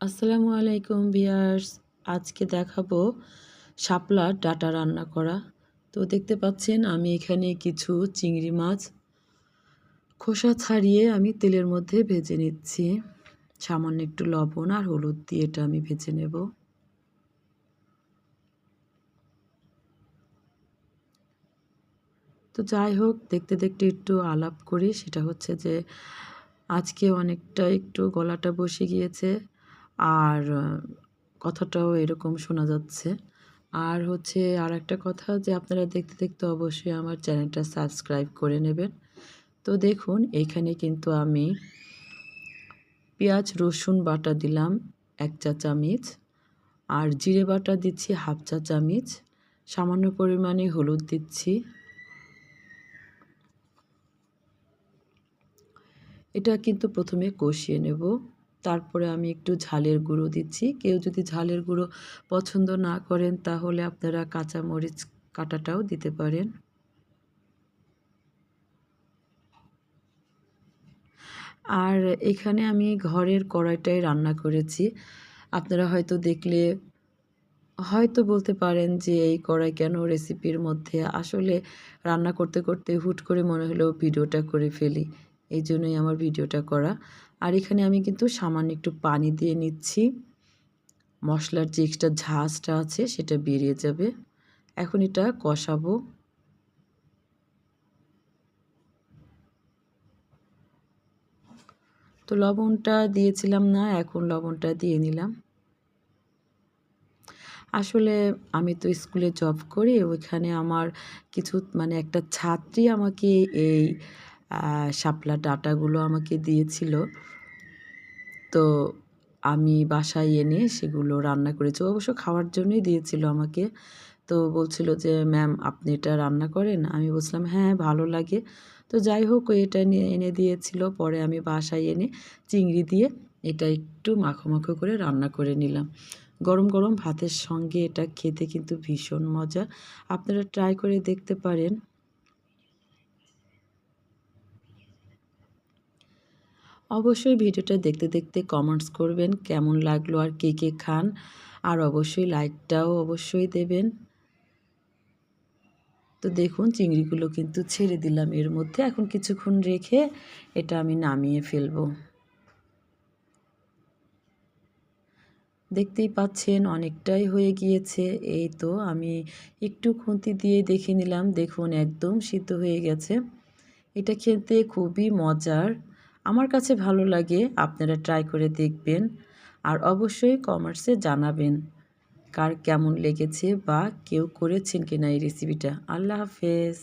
আসসালামু আলাইকুম ভিয়ার্স। আজকে দেখাবো শাপলার ডাটা রান্না করা। তো দেখতে পাচ্ছেন, আমি এখানে কিছু চিংড়ি মাছ খোসা ছাড়িয়ে আমি তেলের মধ্যে ভেজে নিচ্ছি। সামান্য একটু লবণ আর হলুদ দিয়ে এটা আমি ভেজে নেব। তো যাই হোক, দেখতে দেখতে একটু আলাপ করি। সেটা হচ্ছে যে, আজকে অনেকটা একটু গলাটা বসে গিয়েছে। আর কথাটাও এরকম শোনা যাচ্ছে। আর হচ্ছে আর একটা কথা যে আপনারা দেখতে দেখতে অবশ্যই আমার চ্যানেলটা সাবস্ক্রাইব করে নেবেন। তো দেখুন এইখানে কিন্তু আমি পেঁয়াজ, রসুন বাটা দিলাম এক চা চামিচ। আর জিরে বাটা দিচ্ছি হাফ চা চামিচ। সামান্য পরিমাণে হলুদ দিচ্ছি। এটা কিন্তু প্রথমে কষিয়ে নেব। তারপরে আমি একটু ঝালের গুঁড়ো দিচ্ছি। কেউ যদি ঝালের গুঁড়ো পছন্দ না করেন, তাহলে আপনারা কাঁচা মরিচ কাটাটাও দিতে পারেন। আর এখানে আমি ঘরের কড়াইটাই রান্না করেছি। আপনারা হয়তো দেখলে, হয়তো বলতে পারেন যে এই কড়াই কেন রেসিপির মধ্যে। আসলে রান্না করতে করতে হুট করে মনে হলো ভিডিওটা করে ফেলি। এই জন্যই আমার ভিডিওটা করা। আর এখানে আমি কিন্তু সামান্য একটু পানি দিয়ে নিচ্ছি। মশলার যে এক্সট্রা ঝাঁজটা আছে সেটা বেরিয়ে যাবে। এখন এটা কষাবো। তো লবণটা দিয়েছিলাম না, এখন লবণটা দিয়ে নিলাম। আসলে আমি তো স্কুলে জব করি, ওইখানে আমার কিছু মানে একটা ছাত্রী আমাকে এই শাপলা ডাটাগুলো আমাকে দিয়েছিল। তো আমি বাসায় এনে সেগুলো রান্না করেছি। অবশ্য খাওয়ার জন্যই দিয়েছিল আমাকে। তো বলছিল যে, ম্যাম, আপনি এটা রান্না করেন? আমি বলছিলাম হ্যাঁ ভালো লাগে। তো যাই হোক এটা নিয়ে এনে দিয়েছিল। পরে আমি বাসায় এনে চিংড়ি দিয়ে এটা একটু মাখো মাখো করে রান্না করে নিলাম। গরম গরম ভাতের সঙ্গে এটা খেতে কিন্তু ভীষণ মজা। আপনারা ট্রাই করে দেখতে পারেন। অবশ্যই ভিডিওটা দেখতে দেখতে কমেন্টস করবেন, কেমন লাগল আর কে কে খান। আর অবশ্যই লাইকটাও অবশ্যই দেবেন। তো দেখুন, চিংড়িগুলো কিন্তু ছেড়ে দিলাম এর মধ্যে। এখন কিছুক্ষণ রেখে এটা আমি নামিয়ে ফেলব। দেখতেই পাচ্ছেন, অনেকটাই হয়ে গিয়েছে। এই তো আমি একটু খুঁতি দিয়ে দেখে নিলাম। দেখুন, একদম সিদ্ধ হয়ে গেছে। এটা খেতে খুবই মজার। আমার কাছে ভালো লাগে, আপনারা ট্রাই করে দেখবেন আর অবশ্যই কমার্সে জানাবেন কার কেমন লেগেছে বা কেউ করেছেন কিনা এই রেসিপিটা আল্লাহ হাফেজ।